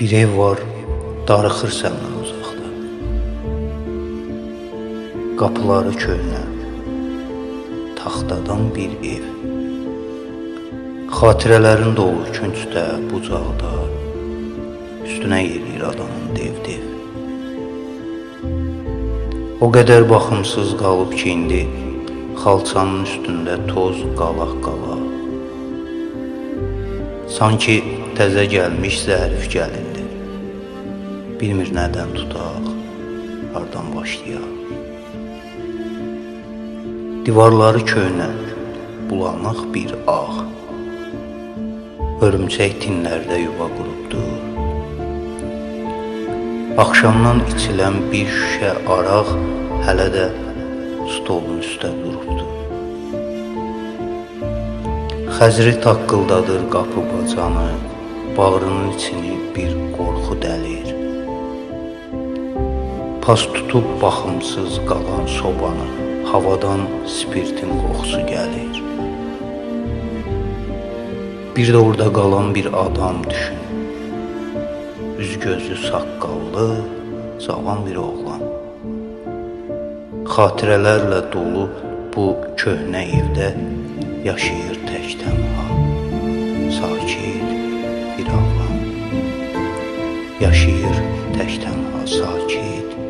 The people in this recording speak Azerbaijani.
Bir ev var, darıxır səndən uzaqda. Qapıları köhnə, taxtadan bir ev. Xatirələrin dolu küncdə, bucaqda, üstünə yeriyir adamın dev-dev. O qədər baxımsız qalıb ki, indi xalçanın üstündə toz qalaq-qalaq. Sanki təzə gəlmiş zərif gəlindir. Bilmir nədən tutaq, hardan başlayaq. Divarları köhnə, bulanıq bir ağ. Örümçək tinlərdə yuva qurubdur. Axşamdan içilən bir şüşə araq hələ də stolun üstə durubdur. Xəzri taqqıldadır qapı bacanı, bağrının içini bir qorxu dəlir. Pas tutub baxımsız qalan sobanı, havadan spirtin qoxusu gəlir. Bir də orada qalan bir adam düşün. Üz gözü saqqallı, cavan bir oğlan. Xatirələrlə dolu bu köhnə evdə yaşayır tək tənha. Sakit bir oğlan. Yaşayır tək tənha, sakit